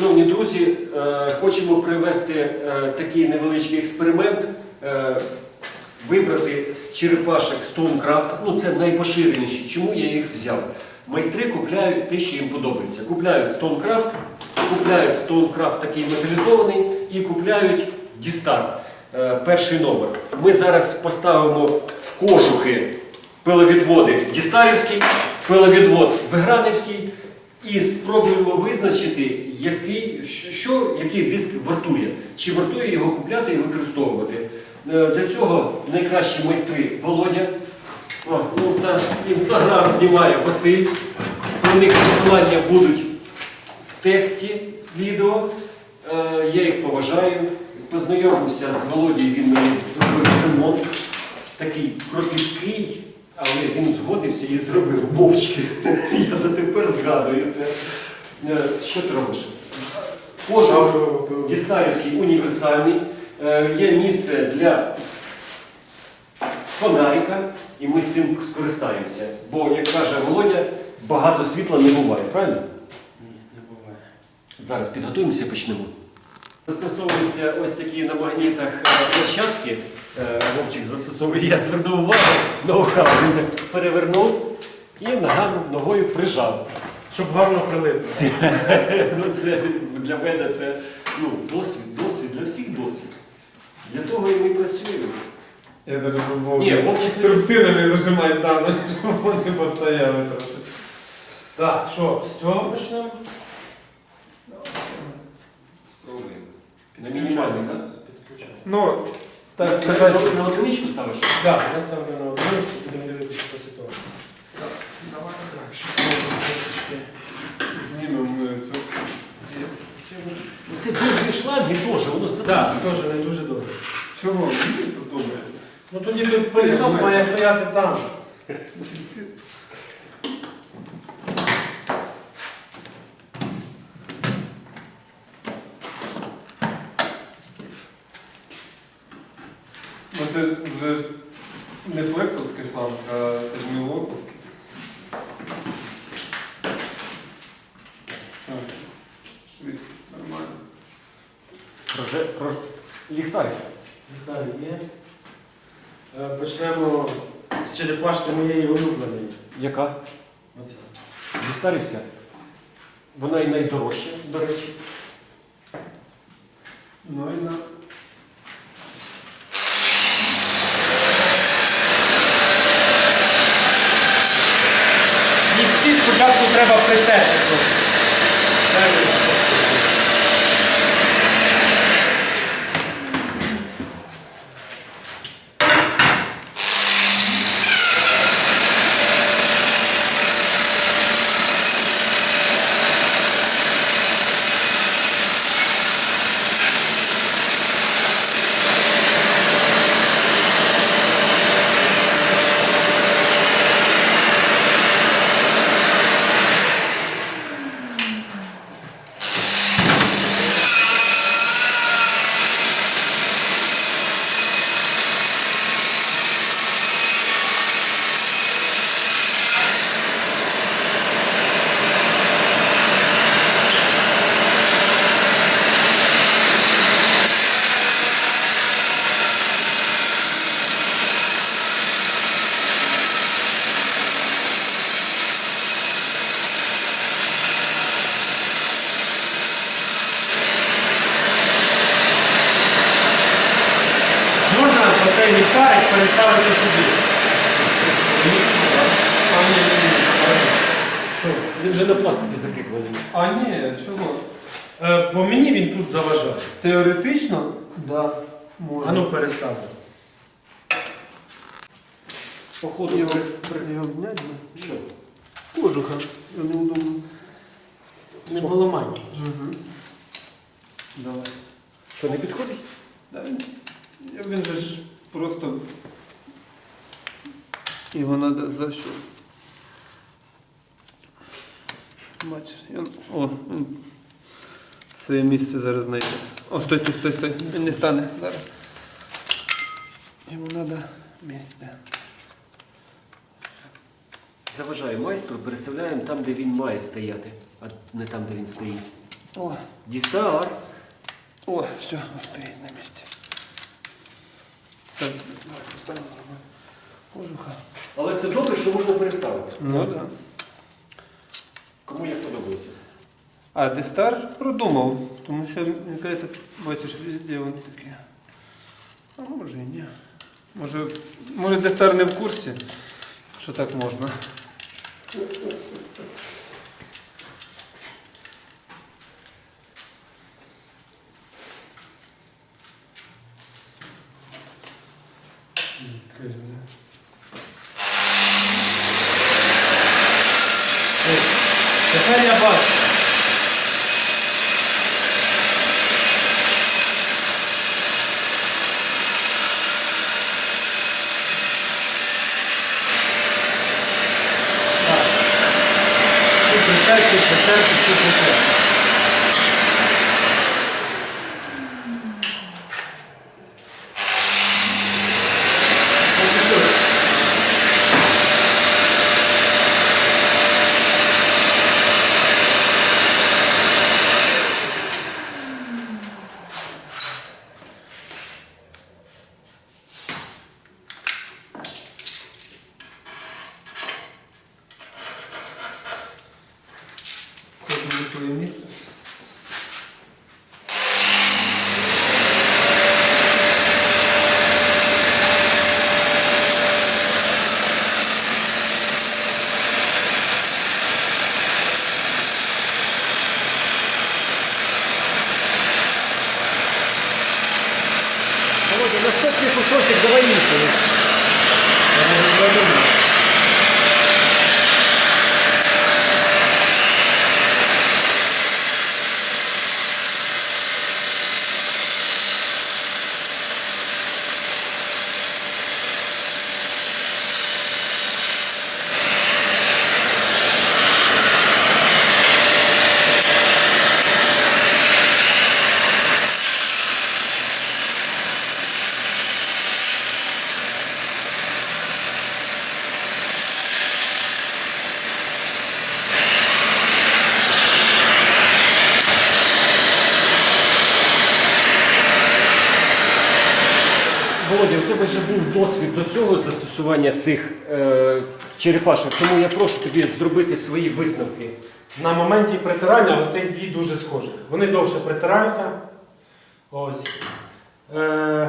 Шановні друзі, е, хочемо провести е, такий невеличкий експеримент. е, Вибрати з черепашок Stonecraft, ну це найпоширеніші. Чому я їх взяв? Майстри купляють те, що їм подобається. Купляють Stonecraft, купляють Stonecraft такий металізований і купляють Дістар, перший номер. Ми зараз поставимо в кожухи пиловідводи Дістарівський, пиловідвод Вигранівський і спробуємо визначити, який, що- який диск вартує. Чи вартує його купляти і використовувати. Е, Для цього найкращі майстри Володя. О, ну, та інстаграм знімає Василь. Про них посилання будуть в тексті відео. Е, Я їх поважаю. Познайомився з Володією, він мені ремонт. Такий кропіткий, але він згодився і зробив мовчки. Я дотепер згадую це. Е, Що ти робиш? Кожух Дістарівський універсальний. Е, Є місце для фонарика, і ми з цим скористаємося. Бо, як каже Володя, багато світла не буває, правильно? Ні, не буває. Зараз підготуємося і почнемо. Застосовуються ось такі на магнітах е, площадки. Е, Вовчик застосовує, я звернув увагу, ноу-хау. Він так перевернув і ногами, ногою прижав. Щоб гарно прилипло. Ну, це для мене це ну, досвід, досвід, для всіх досвід. Для того і ми працюємо. Я даже. Ні, Вовчик Трубцинами зажимати дано, щоб вони постояли трошечки. Так, що, з цього почнемо? На мінімальний, так? Підключаємо. Ну, так Ти сказати. на одиничку ставиш? Так, я ставлю на одну, будемо дивитися по ситуації. Так, давай так, щоб ми трошечки знімемо цю. Це довгі шланги теж, воно за- Так, теж не дуже добре. Чого? Мені тут добре. Ну тоді тут пилісос має стояти там. Ну це вже не флексовський шланг, а це ж мілоковський. Так, швидко, нормально. Проже... Прож... Ліхтарик. Так, є. Е, Почнемо з черепашки моєї улюбленої. Яка? Оця. Ліхтарівська. Вона і найдорожча, до речі. Ну і на. Їх всі спочатку треба притерти просто. Можна оцей ліхтарик переставити сюди. А ні, ні, ні. Що? Він вже на пластикі закріплений. А ні, чого? Е, бо мені він тут заважає. Теоретично, да, можна. А ну переставимо. Походу, Його, прис- Що? Кожуха. Я неудобно. Не поламай. Угу. Давай. Що, не підходить? Да, він же ж просто. Його треба за що? Бачиш, він. О, він своє місце зараз знайде. О, стой, стой, стой, стой. Він не стане зараз. Йому треба місце. Заважає майстру, переставляємо там, де він має стояти, а не там, де він стоїть. О, Дістар. о, все, стоїть на місці. Так, давай поставимо нормально. Кожуха. Але це добре, що можна переставити. Ну так. Да. Кому як подобається. А Дестар продумав, тому що, мені кажеться, бачиш, везде він таке. А може і ні. Може, може Дестар не в курсі, що так можна. Тепер я бачу. Так. Тут прицеп, тут прицеп, тут прицеп. Ходимо на твоє місце. Володя, наступний кусочок давай інший. Володя, у тебе вже був досвід до цього застосування цих е, черепашок, тому я прошу тобі зробити свої висновки. На моменті притирання оцей дві дуже схожі. Вони довше притираються. Ось. Е,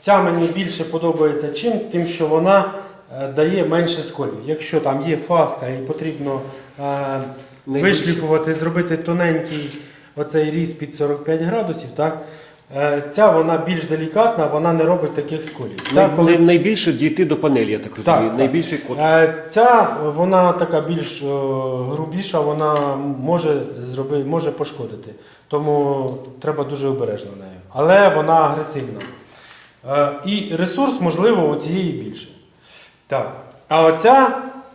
ця мені більше подобається чим, тим, що вона е, дає менше сколів. Якщо там є фаска і потрібно е, Найбільше. вишліфувати, зробити тоненький оцей різ під 45 градусів, так? Е, ця вона більш делікатна, вона не робить таких сколів. Ця, коли- найбільше дійти до панелі, я так розумію. так. Найбільший код. Е, Ця вона така більш е, грубіша, вона може зроби, може пошкодити. Тому треба дуже обережно нею. Але вона агресивна. І ресурс, можливо, у цієї більше. Так. А оця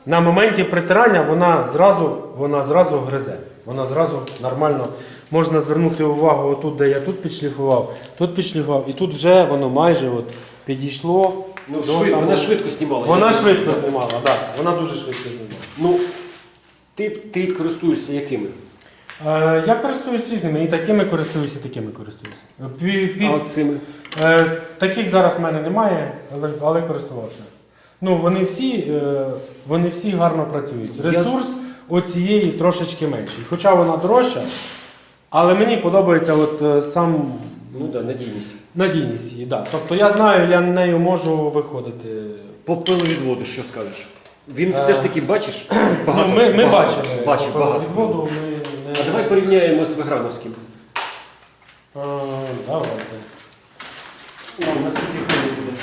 на моменті притирання вона зразу, вона зразу гризе. Вона зразу нормально. Можна звернути увагу отут, де я тут підшліфував, тут підшліфував, і тут вже воно майже от підійшло. Ну, до швидко, самого- вона швидко знімала. Вона Я- швидко знімала, так. Да, вона дуже швидко знімала. Ну, ти, ти користуєшся якими? Е, я користуюсь різними, і такими користуюся, і такими користуюся. Пі- пі- А от цими? е, таких зараз в мене немає, але, але користувався. Ну, вони всі, е, вони всі гарно працюють. Я- Ресурс у цієї трошечки менший. Хоча вона дорожча, але мені подобається от, е, сам Ну так, да, надійність. надійність її. Да. Тобто я знаю, я нею можу виходити. По пиловідводу, що скажеш? Він Е, все ж таки, бачиш, багато. ну, ми ми багато, бачили Бачив, по багато. відводу. Ми не... А давай порівняємо з Виграновським. А, давайте. О, наскільки буде.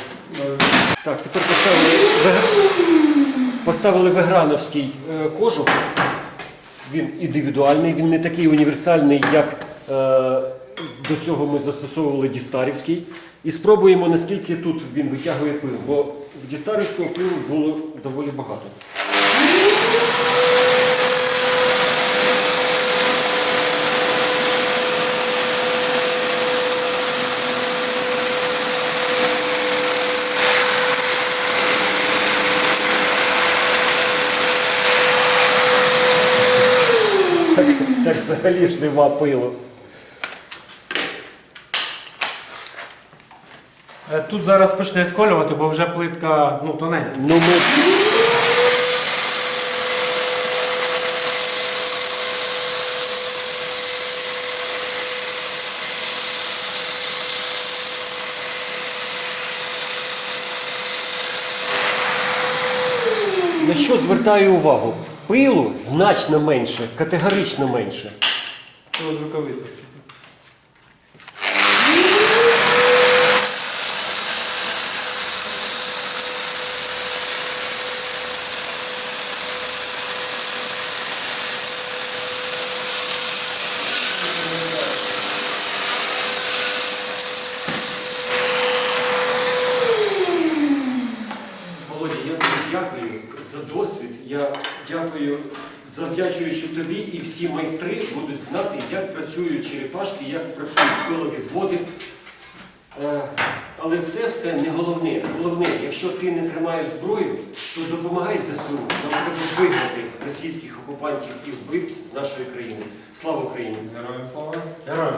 Так, тепер поставили, Вег- поставили Веграновський е, кожух. Він індивідуальний, він не такий універсальний, як е, до цього ми застосовували Дістарівський. І спробуємо, наскільки тут він витягує пил, бо в Дістарівського пилу було доволі багато. Так, взагалі ж нема пилу. Е, Тут зараз почне сколювати, бо вже плитка ну, тоненька. Ну ми. На що звертаю увагу? Пилу значно менше, категорично менше. Це от рукавиця. Володя, я тобі дякую за досвід. Я дякую, завдячуючи тобі, і всі майстри будуть знати, як працюють черепашки, як працюють пиловідводи. Е, Але це все не головне. Головне, якщо ти не тримаєш зброю, то допомагай ЗСУ. Нам треба вигнати російських окупантів і вбивць з нашої країни. Слава Україні! Героям слава. Героям.